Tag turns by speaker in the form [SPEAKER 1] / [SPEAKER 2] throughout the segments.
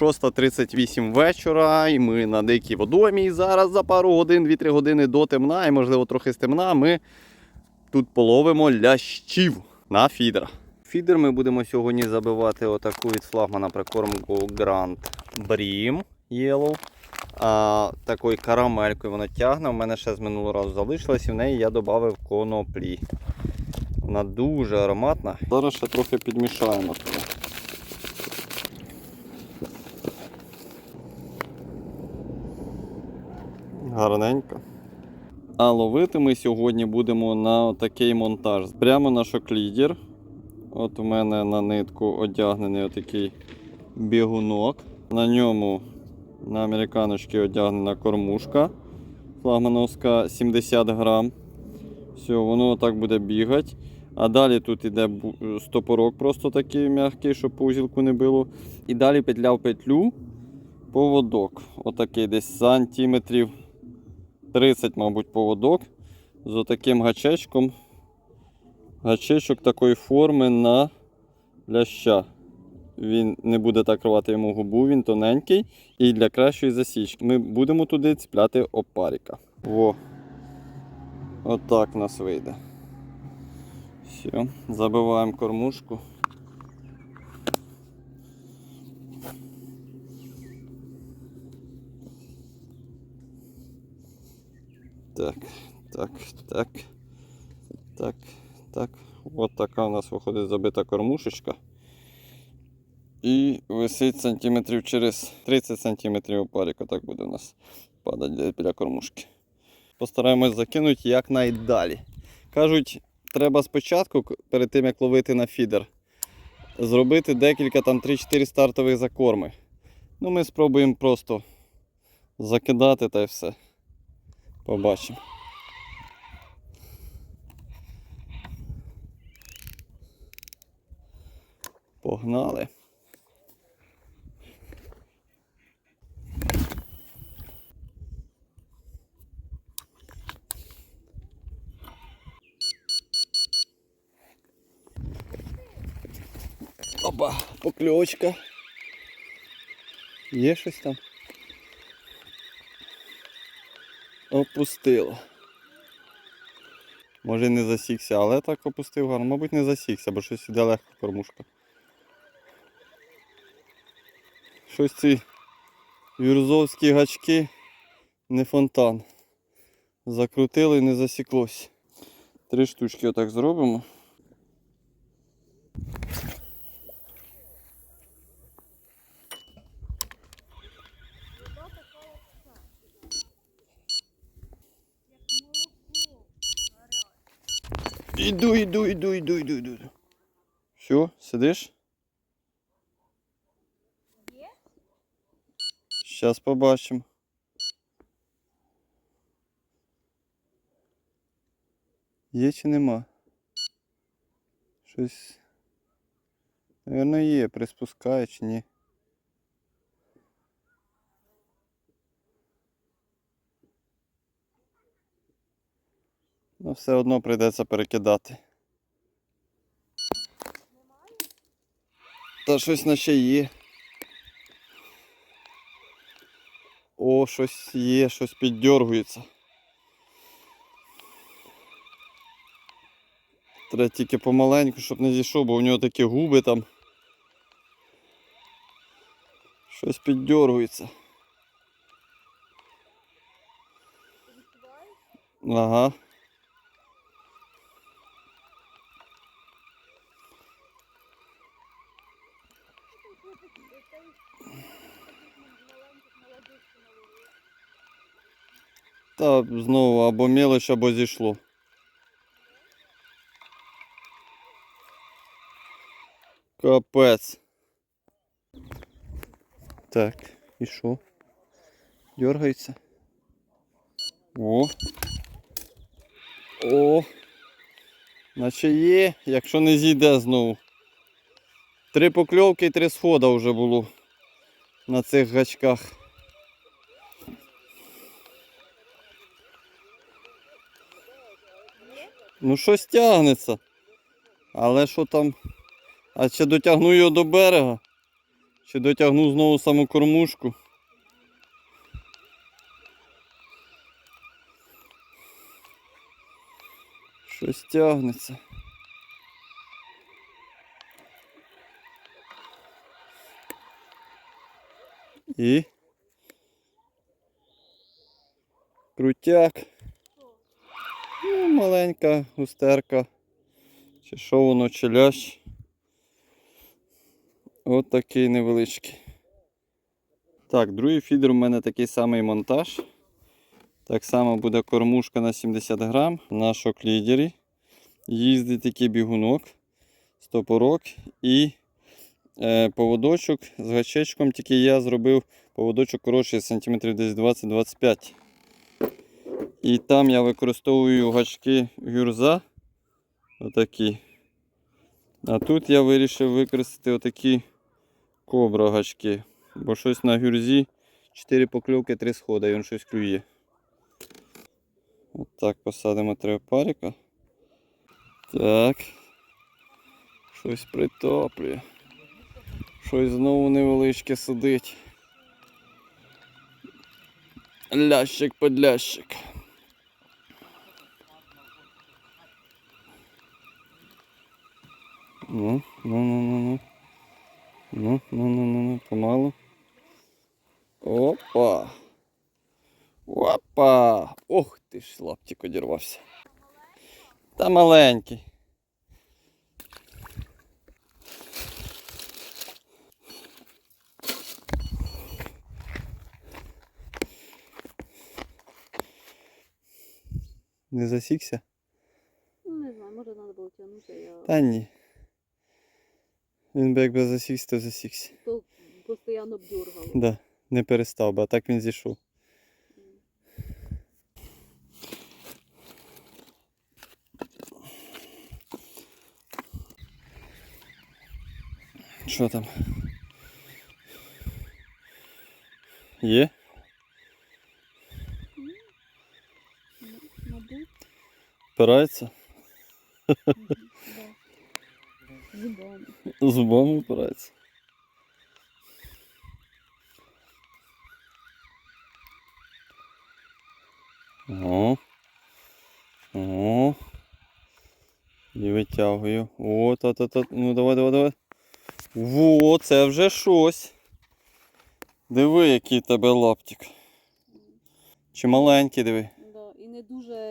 [SPEAKER 1] 6.38 вечора, і ми на дикій водомі. І зараз за пару годин, 2-3 години до темна, і можливо трохи з темна, ми тут половимо лящів на фідер. Фідер ми будемо сьогодні забивати отаку від флагмана прикормку Grand Bream Yellow. А, такою карамелькою вона тягне. У мене ще з минулого разу залишилось, і в неї я додав коноплі. Вона дуже ароматна. Зараз ще трохи підмішаємо туди. Гарненько. А ловити ми сьогодні будемо на такий монтаж. Прямо на шоклідер. От у мене на нитку одягнений отакий бігунок. На ньому на американочки одягнена кормушка флагмановська 70 грам. Все, воно так буде бігати. А далі тут бу- стопорок просто такий м'який, щоб по не було. І далі петля в петлю поводок. Отакий десь сантиметрів 30, мабуть, поводок. З отаким гачечком. Гачечок такої форми на ляща. Він не буде так рвати йому губу, він тоненький і для кращої засічки. Ми будемо туди ціпляти опаріка. Во. Отак у нас вийде. Все, забиваємо кормушку. Так, так, так, так, так. От така у нас виходить забита кормушечка. І висить сантиметрів через 30 сантиметрів опарика. Так буде у нас падати біля кормушки. Постараємось закинути якнайдалі. Кажуть, треба спочатку, перед тим як ловити на фідер, зробити декілька там 3-4 стартових закорми. Ну, ми спробуємо просто закидати та й все. Побачимо. Погнали. Опа, покльовочка. Є щось там? Опустило. Може не засікся, але так опустив гарно. Мабуть, не засікся, бо щось іде легко кормушка. Щось ці вірзовські гачки не фонтан. Закрутили не засіклось. Три штучки отак зробимо. Іду, іду, іду, іду, іду, іду. Все, сидиш?
[SPEAKER 2] Є?
[SPEAKER 1] Зараз побачимо. Є чи нема? Щось. Наверно, є, приспускає чи ні. Ну, все одно прийдеться перекидати. Та щось наче є. О, щось є, щось піддергується. Треба тільки помаленьку, щоб не зійшов, бо у нього такі губи там. Щось піддергується. Ага. Та знову або мелоч, або зійшло. Капець. Так, і що? Дергається. О. О. Наче є, якщо не зійде знову. Три покльовки і три схода вже було на цих гачках. Ну щось тягнеться. Але що там? А чи дотягну його до берега? Чи дотягну знову саму кормушку. Щось тягнеться. І крутяк. Маленька густерка. Чи що воно, чи лящ. От такий невеличкий. Так, другий фідер у мене такий самий монтаж. Так само буде кормушка на 70 грам на шок-лідері. Їздить такий бігунок, стопорок і е, поводочок з гачечком. Тільки я зробив поводочок коротший сантиметрів десь 20-25. І там я використовую гачки гюрза. Отакі. А тут я вирішив використати отакі кобра гачки. Бо щось на гюрзі 4 покльовки, 3 сходи, і він щось клює. От так посадимо три парика. Так. Щось притоплює. Щось знову невеличке сидить. Лящик подлящик. Ну, ну, ну, ну, ну. Ну, ну, ну, ну, ну, помалу. Опа. Опа! Ох ти ж лаптик одірвався. Та маленький. Не засікся?
[SPEAKER 2] Ну, не знаю, може треба було тягнути, я
[SPEAKER 1] Та ні. Він би якби засікся, то засікся.
[SPEAKER 2] то постійно б дергала.
[SPEAKER 1] Да, не перестав би, а так він зійшов. Що там? Є? Впирається?
[SPEAKER 2] Зубами.
[SPEAKER 1] Зубами впирається. О. О. І витягую. О, та та та. Ну давай, давай, давай. Во, це вже щось. Диви, який тебе лаптик. Чи маленький, диви.
[SPEAKER 2] Да. І не дуже.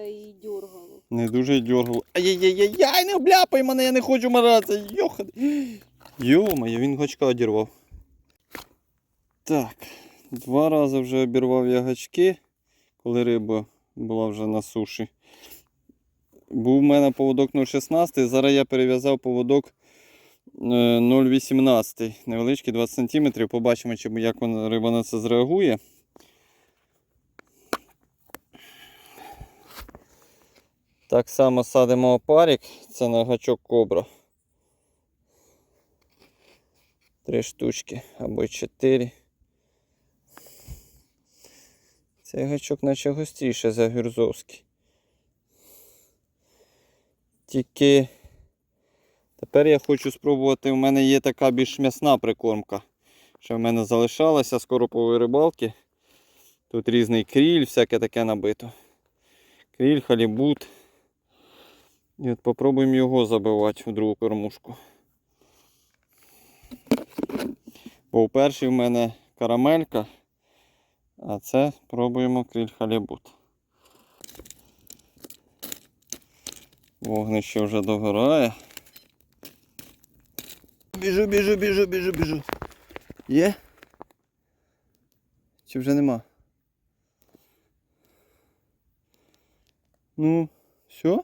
[SPEAKER 1] Не дуже й дергало. Ай-яй-яй-яй, не обляпай мене, я не хочу маратися. Йохади. Йо-моє, він гачка одірвав. Так, два рази вже обірвав я гачки, коли риба була вже на суші. Був в мене поводок 0,16, зараз я перев'язав поводок е, 0,18, невеличкий 20 см. Побачимо, як риба на це зреагує. Так само садимо опарик, це на гачок кобра. Три штучки або чотири. Цей гачок наче гостріше за гюрзовський. Тільки тепер я хочу спробувати. У мене є така більш м'ясна прикормка, що в мене залишалася з коропової рибалки. Тут різний кріль, всяке таке набито. Кріль, халібут. І от попробуємо його забивати в другу кормушку. Бо у першій в мене карамелька, а це пробуємо криль халібут. Вогнище вже догорає. Біжу, біжу, біжу, біжу, біжу. Є? Чи вже нема? Ну, все?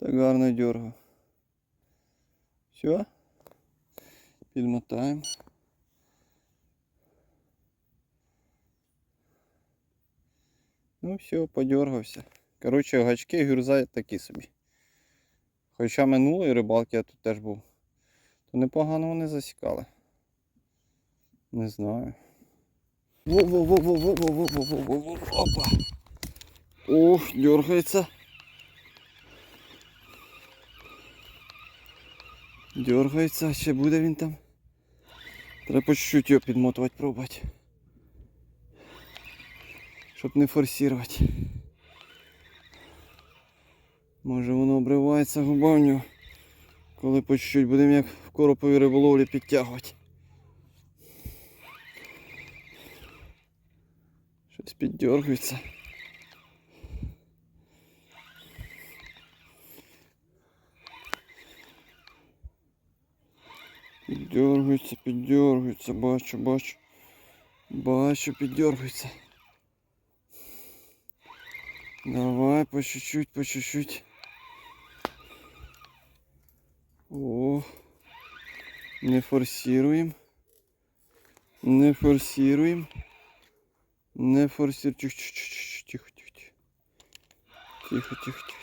[SPEAKER 1] Так гарно дергав. Все. Підмотаємо. Ну все, подергався. Коротше, гачки гюрза такі собі. Хоча минулої рибалки я тут теж був. То непогано вони засікали. Не знаю. Во-во-во-во-во-во-во-во-во-во. Опа. Ох, дергається. Ще буде він там. Треба по чуть-чуть його підмотувати, пробувати. Щоб не форсувати. Може воно обривається губа в нього, коли по чуть-чуть будемо як в короповій риболовлі підтягувати. Щось піддергується. Піддергується, піддергується, бачу, бачу. Бачу, піддергується. Давай по чуть-чуть, по чуть-чуть. О, не форсируем. Не форсируем. Не форсируем. Тихо, тихо, тихо, тихо, тихо. Тихо, тихо, тихо.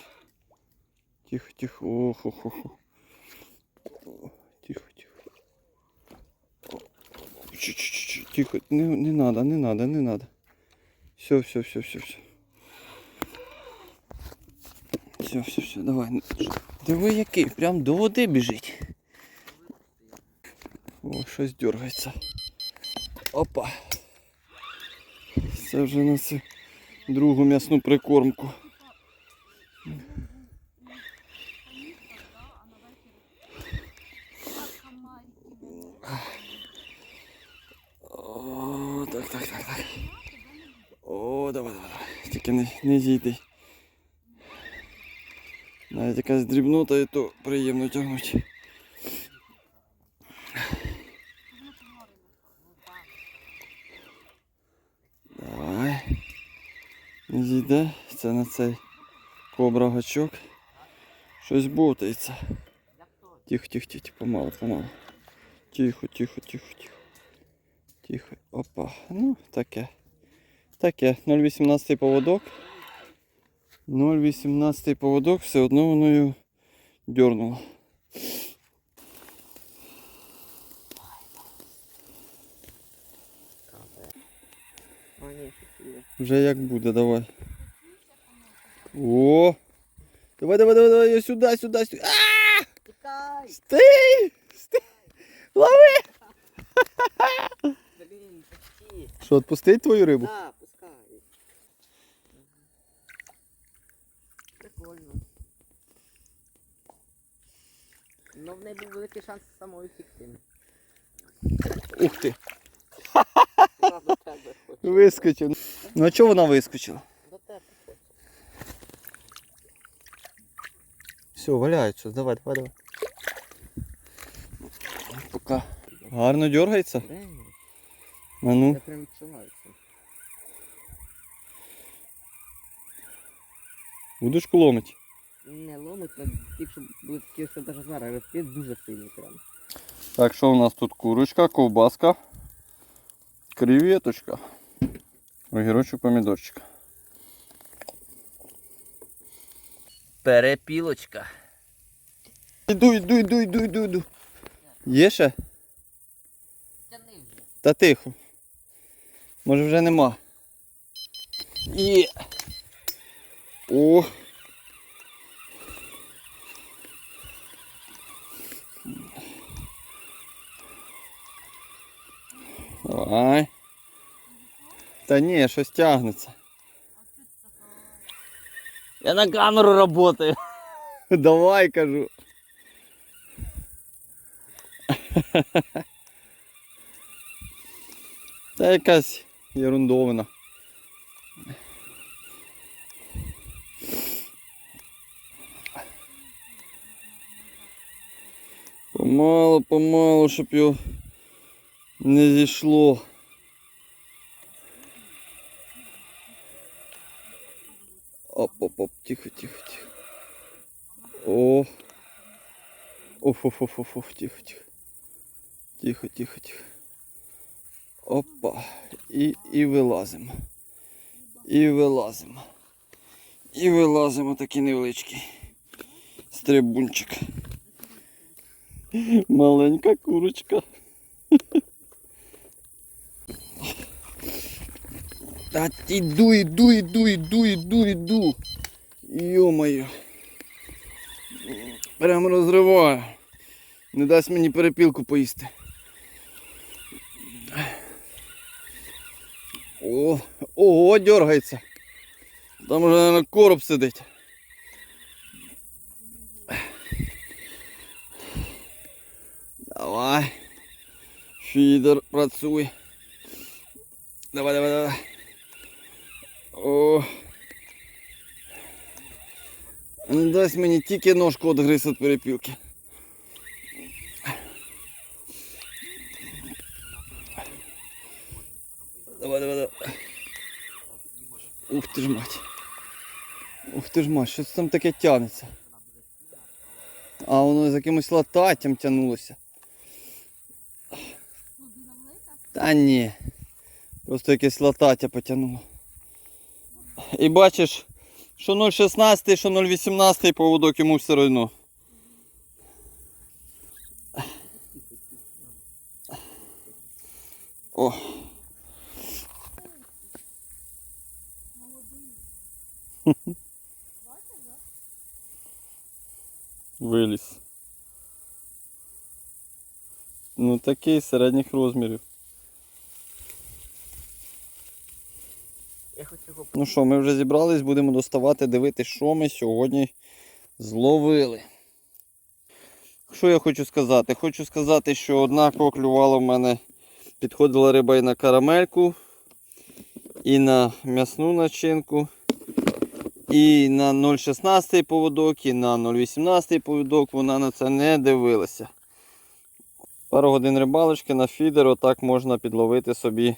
[SPEAKER 1] Тихо, тихо. Ох, ох, ох. ох. О, Тихо, тихо. О, чуть-чуть, Тихо, не, не надо, не надо, не надо. Все, все, все, все, все. Все, все, все, давай. Диви який, прям до води біжить. О, щось дергається. Опа. Це вже на другу м'ясну прикормку. О, так, так, так, так. О, давай, давай, давай. Тільки не, не зійди. Навіть якась дрібнота і то приємно тягнути. Давай. Не зійде. Це на цей кобра гачок. Щось ботається. Тихо, тихо, тихо, помалу, помалу. Тихо, тихо, тихо, тихо. Тихо. Опа. Ну, таке. Таке. 0,18 поводок. 0,18 поводок, все одно воно його дернуло. Вже як буде, давай. О! Давай, давай, давай, давай, сюди, сюди, сюди. А!
[SPEAKER 3] Тікай!
[SPEAKER 1] Стій! Стій! Лови!
[SPEAKER 3] Блін.
[SPEAKER 1] Що, відпустить твою рибу?
[SPEAKER 3] Да, Ну в неї був великий шанс самою втікти.
[SPEAKER 1] Ух ти!
[SPEAKER 3] Вона до тебе хоче.
[SPEAKER 1] Вискочив. Ну а чого вона вискочила?
[SPEAKER 3] До тебе хоче.
[SPEAKER 1] Все, валяється. Давай, давай, давай. Пока. Гарно дергається.
[SPEAKER 3] Блін,
[SPEAKER 1] А ну.
[SPEAKER 3] Я прям відчуваю це.
[SPEAKER 1] Удочку ломить.
[SPEAKER 3] Не ломить, але якщо були такі ось даже зараз дуже сильні прям.
[SPEAKER 1] Так, що у нас тут курочка, ковбаска, креветочка, огірочок, помідорчик.
[SPEAKER 3] Перепілочка.
[SPEAKER 1] Іду, іду, іду, іду, іду, іду. Є ще?
[SPEAKER 3] Тяни вже.
[SPEAKER 1] Та тихо. Може вже нема. Є. О. Давай. Та ні, щось тягнеться.
[SPEAKER 3] Я на камеру работаю.
[SPEAKER 1] Давай, кажу. Та якась ерундовина. Помалу, помалу, щоб його не зійшло. Оп, оп, оп, тихо, тихо, тихо. О. Оф, оф, оф, оф, оф, тихо, тихо. Тихо, тихо, тихо. Опа. І, і вилазимо. І вилазимо. І вилазимо такий невеличкий. Стрибунчик. Маленька курочка. Та іду, іду, іду, іду, іду, іду. Йо-моє. Прям розриваю. Не дасть мені перепілку поїсти. О, ого, дергається. Там вже, мабуть, короб сидить. Давай. Фідер, працюй. Давай, давай, давай. О. Не дасть мені тільки ножку відгриз від перепілки. Давай, давай, давай. Ух ти ж мать. Ух ти ж мать, щось там таке тягнеться. А воно з якимось лататтям тягнулося. Та ні. Просто якесь латаття потягнуло. І бачиш, що 0,16, що 0,18 поводок йому все одно. О. Виліз. Ну такий середніх розмірів. Ну що, ми вже зібрались, будемо доставати, дивитися, що ми сьогодні зловили. Що я хочу сказати? Хочу сказати, що однаково клювала в мене, підходила риба і на карамельку, і на м'ясну начинку, і на 0,16 поводок, і на 0,18 поводок. Вона на це не дивилася. Пару годин рибалочки на фідер, отак можна підловити собі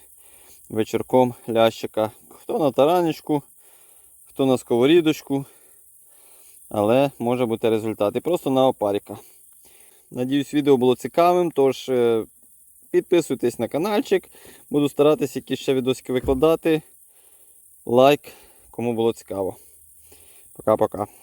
[SPEAKER 1] вечірком лящика. Хто на таранечку, хто на сковорідочку. Але може бути результат. І просто на опаріка. Надіюсь, відео було цікавим, тож е, підписуйтесь на каналчик. Буду старатися якісь ще відосики викладати. Лайк, кому було цікаво. Пока-пока.